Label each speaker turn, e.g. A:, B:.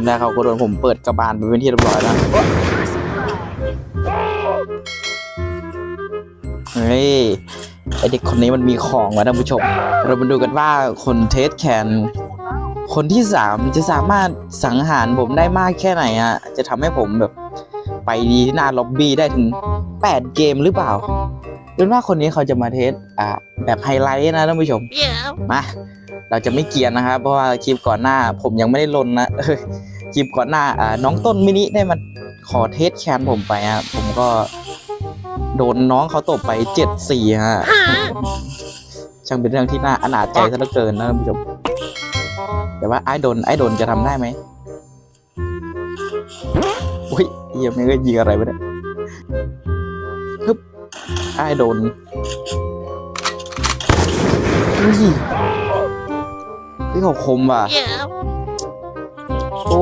A: มแรกเขาก็โดนผมเปิดกระบาลไปเป็นที่เรียบร้อยแล้วเฮ้ยไอเด็กคนนี้มันมีของวะท่านผู้ชม เรามาดูกันว่าคนเทสแคนคนที่สามจะสามารถสังหารผมได้มากแค่ไหนอะจะทำให้ผมแบบ ไปดีที่หน้าล็อบบี้ได้ถึง 8 เกมหรือเปล่า ดูว่าคนนี้เขาจะมาเทสอ่าแบบไฮไลท์นะท่านผู้ชมมาเราจะไม่เกรียนนะครับเพราะว่าคลิปก่อนหน้า ผมยังไม่ได้ลนนะเออคลิปก่อนหน้าอ่าน้องต้นมินิได้มาขอเทสแคนผมไปฮะผมก็โดนน้องเขาตบไปเจ็ดสี่ฮะช่างเป็นเรื่องที่น่าอนาจใจซะเหลือเกินนะท่านผู้ชมแต่ว่าไอ้โดนไอ้โดนจะทำได้ไหมอุ้ยเยี่ยมไม่ก็ยิงอะไรไปเนี่ย ฮึบไอ้โดนอุ้ยเฮ้ยเขาคมว่ะโอ้